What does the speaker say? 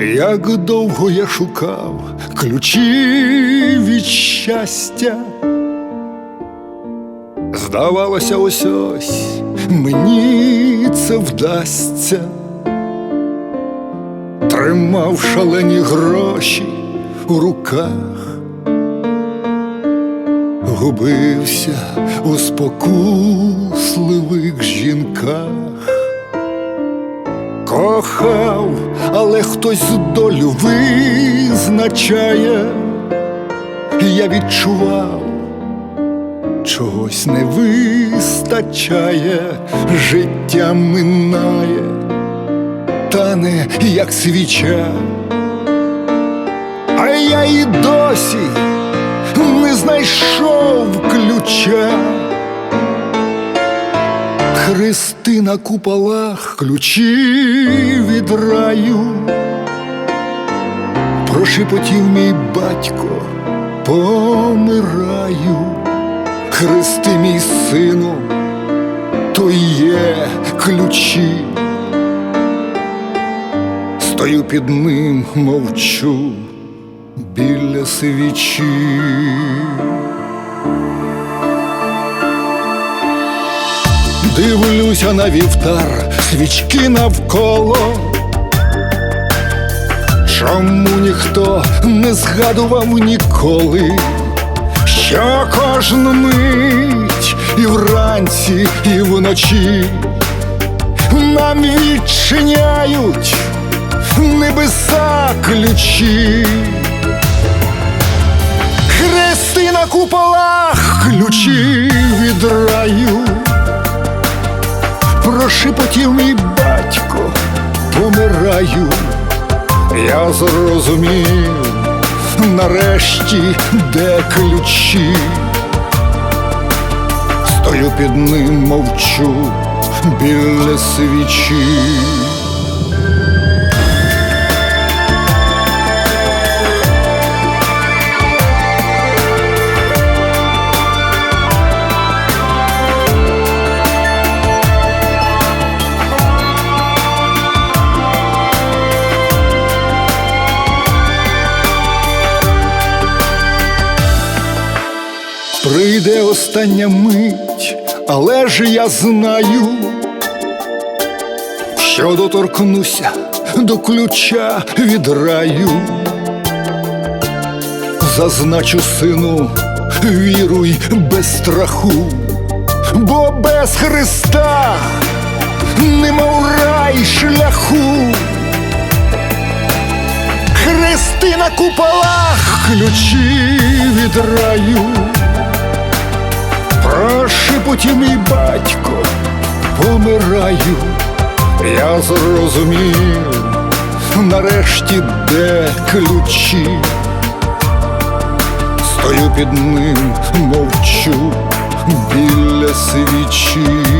Як довго я шукав ключі від щастя, здавалося, ось ось мені це вдасться, тримав шалені гроші у руках, губився у спокусливих жінках. Кохав, але хтось долю визначає, я відчував, чогось не вистачає, життя минає, тане, як свіча, а я і досі не знайшов ключа. Хрести на куполах, ключі від раю, прошепотів мій батько, помираю, хрести мій сину, то є ключі, стою під ним, мовчу біля свічі. Дивлюся на вівтар, свічки навколо. Чому ніхто не згадував ніколи, що кожну мить і вранці, і вночі нам відчиняють небеса ключі, хрести на куполах, ключі від раю прошепотів мій батько, помираю, я зрозумів нарешті, де ключі, стою під ним, мовчу біля свічі. Прийде остання мить, але ж я знаю, що доторкнуся до ключа від раю, зазначу сину, віруй без страху, бо без Христа нема в рай шляху. Хрести на куполах, ключі від раю. Прошепотів мій батько, помираю, я зрозумів, нарешті де ключі, стою під ним, мовчу біля свічі.